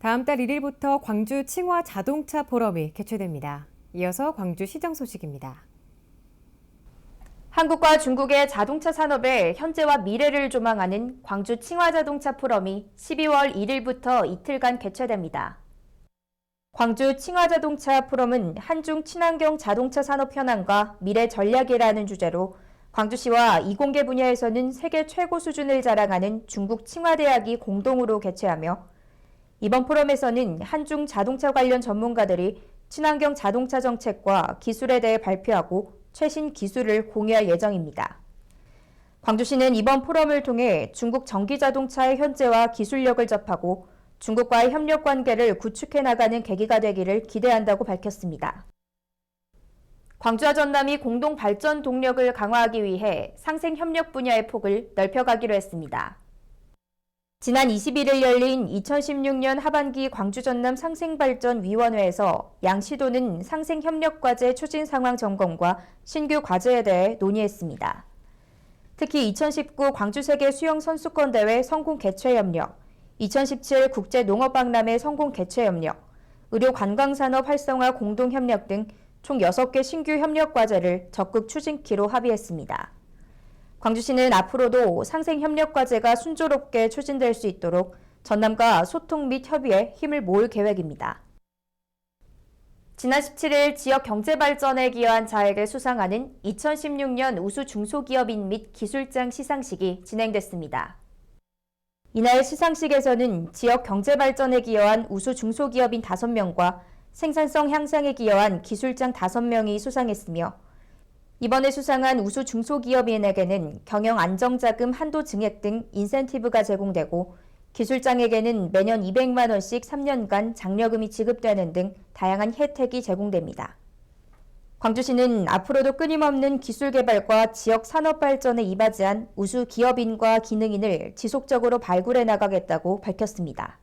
다음 달 1일부터 광주 칭화 자동차 포럼이 개최됩니다. 이어서 광주 시정 소식입니다. 한국과 중국의 자동차 산업의 현재와 미래를 조망하는 광주 칭화 자동차 포럼이 12월 1일부터 이틀간 개최됩니다. 광주 칭화 자동차 포럼은 한중 친환경 자동차 산업 현황과 미래 전략이라는 주제로 광주시와 이공계 분야에서는 세계 최고 수준을 자랑하는 중국 칭화대학이 공동으로 개최하며 이번 포럼에서는 한중 자동차 관련 전문가들이 친환경 자동차 정책과 기술에 대해 발표하고 최신 기술을 공유할 예정입니다. 광주시는 이번 포럼을 통해 중국 전기 자동차의 현재와 기술력을 접하고 중국과의 협력 관계를 구축해 나가는 계기가 되기를 기대한다고 밝혔습니다. 광주와 전남이 공동 발전 동력을 강화하기 위해 상생 협력 분야의 폭을 넓혀가기로 했습니다. 지난 21일 열린 2016년 하반기 광주 전남 상생발전위원회에서 양 시도는 상생협력과제 추진 상황 점검과 신규 과제에 대해 논의했습니다. 특히 2019 광주세계 수영 선수권 대회 성공 개최 협력, 2017 국제 농업박람회 성공 개최 협력, 의료 관광산업 활성화 공동 협력 등 총 6개 신규 협력 과제를 적극 추진키로 합의했습니다. 광주시는 앞으로도 상생협력과제가 순조롭게 추진될 수 있도록 전남과 소통 및 협의에 힘을 모을 계획입니다. 지난 17일 지역 경제 발전에 기여한 자에게 수상하는 2016년 우수 중소기업인 및 기술장 시상식이 진행됐습니다. 이날 시상식에서는 지역 경제 발전에 기여한 우수 중소기업인 5명과 생산성 향상에 기여한 기술장 5명이 수상했으며 이번에 수상한 우수 중소기업인에게는 경영 안정자금 한도 증액 등 인센티브가 제공되고 기술장에게는 매년 200만 원씩 3년간 장려금이 지급되는 등 다양한 혜택이 제공됩니다. 광주시는 앞으로도 끊임없는 기술 개발과 지역 산업 발전에 이바지한 우수 기업인과 기능인을 지속적으로 발굴해 나가겠다고 밝혔습니다.